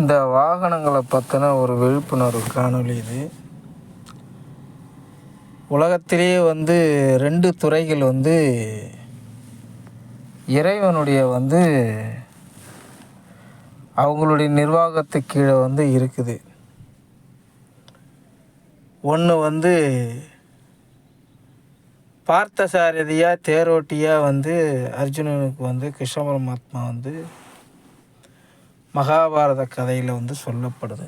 இந்த வாகனங்களை பற்றின ஒரு விழிப்புணர்வு காணொளி இது. உலகத்திலேயே வந்து ரெண்டு துறைகள் வந்து இறைவனுடைய வந்து அவங்களுடைய நிர்வாகத்துக்கு கீழே வந்து இருக்குது. ஒன்று வந்து பார்த்தசாரதியாக தேரோட்டியாக வந்து அர்ஜுனனுக்கு வந்து கிருஷ்ண பரமாத்மா வந்து மகாபாரத கதையில் வந்து சொல்லப்படுது.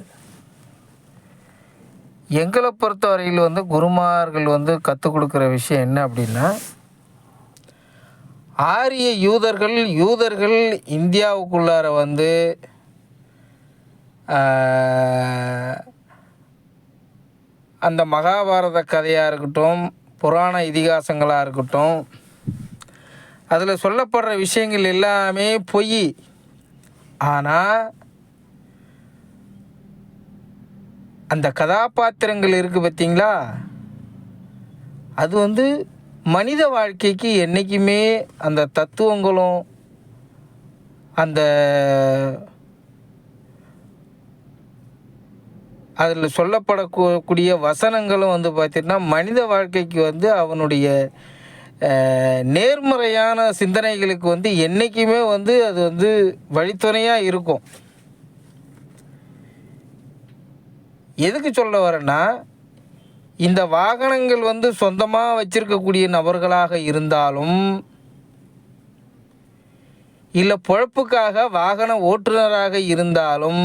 எங்களை பொறுத்த வரையில் வந்து குருமார்கள் வந்து கற்றுக் கொடுக்குற விஷயம் என்ன அப்படின்னா ஆரிய யூதர்கள் யூதர்கள் இந்தியாவுக்குள்ளார வந்து அந்த மகாபாரத கதையாக இருக்கட்டும் புராண இதிகாசங்களாக இருக்கட்டும் அதில் சொல்லப்படுற விஷயங்கள் எல்லாமே பொய். ஆனால் அந்த கதாபாத்திரங்கள் இருக்குது பார்த்தீங்களா? அது வந்து மனித வாழ்க்கைக்கு என்றைக்குமே அந்த தத்துவங்களும் அந்த அதில் சொல்லப்படக்கூடிய வசனங்களும் வந்து பார்த்திங்கன்னா மனித வாழ்க்கைக்கு வந்து அவனுடைய நேர்மறையான சிந்தனைகளுக்கு வந்து என்றைக்குமே வந்து அது வந்து வழித்துணையாக இருக்கும். எதுக்கு சொல்ல வரேன்னா இந்த வாகனங்கள் வந்து சொந்தமாக வச்சிருக்கக்கூடிய நபர்களாக இருந்தாலும் இல்லை பொழப்புக்காக வாகன ஓட்டுநராக இருந்தாலும்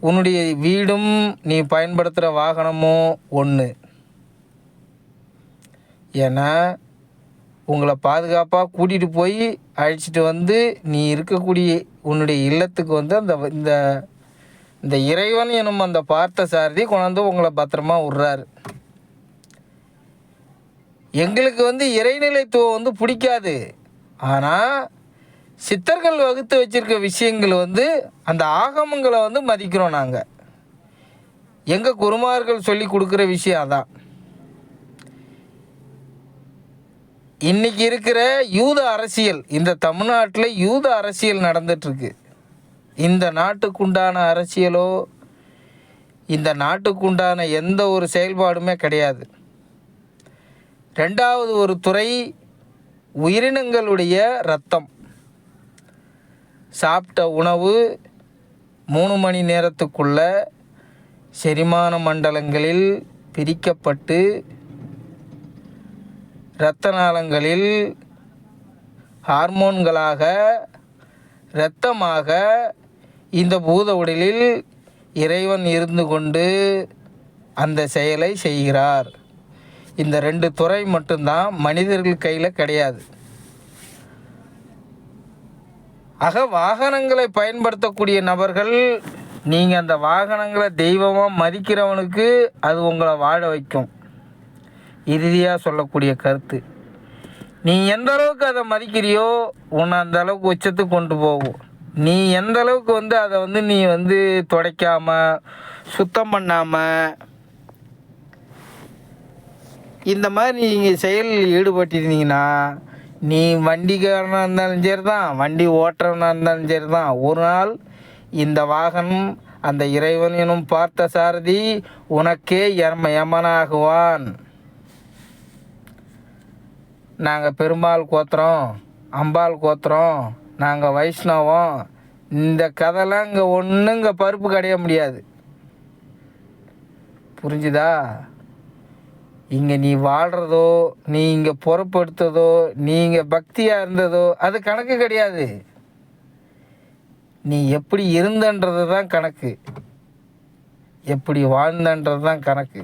உன்னுடைய வீடும் நீ பயன்படுத்துகிற வாகனமும் ஒன்று ஏன்னா உங்களை பாதுகாப்பாக கூட்டிகிட்டு போய் அழைச்சிட்டு வந்து நீ இருக்கக்கூடிய உன்னுடைய இல்லத்துக்கு வந்து அந்த இந்த இந்த இறைவன் எனும் அந்த பார்த்த சாரதி கொண்டாந்து உங்களை பத்திரமா விட்றாரு. எங்களுக்கு வந்து இறைநிலைத்துவம் வந்து பிடிக்காது. ஆனால் சித்தர்கள் வகுத்து வச்சுருக்க விஷயங்கள் வந்து அந்த ஆகமங்களை வந்து மதிக்கிறோம் நாங்கள் எங்கள் குருமார்கள் சொல்லி கொடுக்குற விஷயம் அதான். இன்னைக்கு இருக்கிற யூத அரசியல் இந்த தமிழ்நாட்டில் யூத அரசியல் நடந்துட்டுருக்கு. இந்த நாட்டுக்குண்டான அரசியலோ இந்த நாட்டுக்குண்டான எந்த ஒரு செயல்பாடுமே கிடையாது. ரெண்டாவது ஒரு துறை உயிரினங்களுடைய ரத்தம் சாப்பிட்ட உணவு மூணு மணி நேரத்துக்குள்ள செரிமான மண்டலங்களில் பிரிக்கப்பட்டு இரத்த நாளங்களில் ஹார்மோன்களாக இரத்தமாக இந்த பூத உடலில் இறைவன் இருந்து கொண்டு அந்த செயலை செய்கிறார். இந்த ரெண்டு துறை மட்டும்தான் மனிதர்கள் கையில் கிடையாது. ஆக வாகனங்களை பயன்படுத்தக்கூடிய நபர்கள் நீங்கள் அந்த வாகனங்களை தெய்வமாக மதிக்கிறவனுக்கு அது உங்களை வாழ வைக்கும். இறுதியாக சொல்லக்கூடிய கருத்து. நீ எந்த அளவுக்கு அதை மதிக்கிறியோ உன்னை அந்த அளவுக்கு உச்சத்துக்கு கொண்டு போகும். நீ எந்த அளவுக்கு வந்து அதை வந்து நீ வந்து துடைக்காம சுத்தம் பண்ணாமல் இந்த மாதிரி நீங்கள் செயலில் ஈடுபட்டிருந்தீங்கன்னா நீ வண்டிக்காரனாக இருந்தாலும் சரி தான் வண்டி ஓட்டுறவனாக இருந்தாலும் சரி தான் ஒரு நாள் இந்த வாகனம் அந்த இறைவன் எனும் பார்த்த சாரதி உனக்கே எம யமனாகுவான் நாங்கள் பெருமாள் கோத்திரம் அம்பாள் கோத்திரம் நாங்கள் வைஷ்ணவம் இந்த கதைலாம் இங்கே ஒன்றும் இங்கே பருப்பு கடைய முடியாது. புரிஞ்சுதா? இங்கே நீ வாழ்கிறதோ நீ இங்கே பொறுப்படுத்ததோ நீ இங்கே பக்தியாக இருந்ததோ அது கணக்கு கிடையாது. நீ எப்படி இருந்தன்றது தான் கணக்கு. எப்படி வாழ்ந்தன்றது தான் கணக்கு.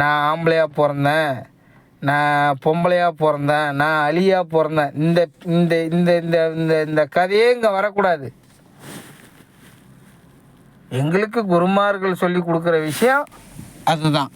நான் ஆம்பளையாக பிறந்தேன். நான் பொம்பளையாக பிறந்தேன் நான் அழியாக பிறந்தேன். இந்த இந்த இந்த இந்த இந்த இந்த கதையே இங்கே வரக்கூடாது. எங்களுக்கு குருமார்கள் சொல்லி கொடுக்குற விஷயம் அதுதான்.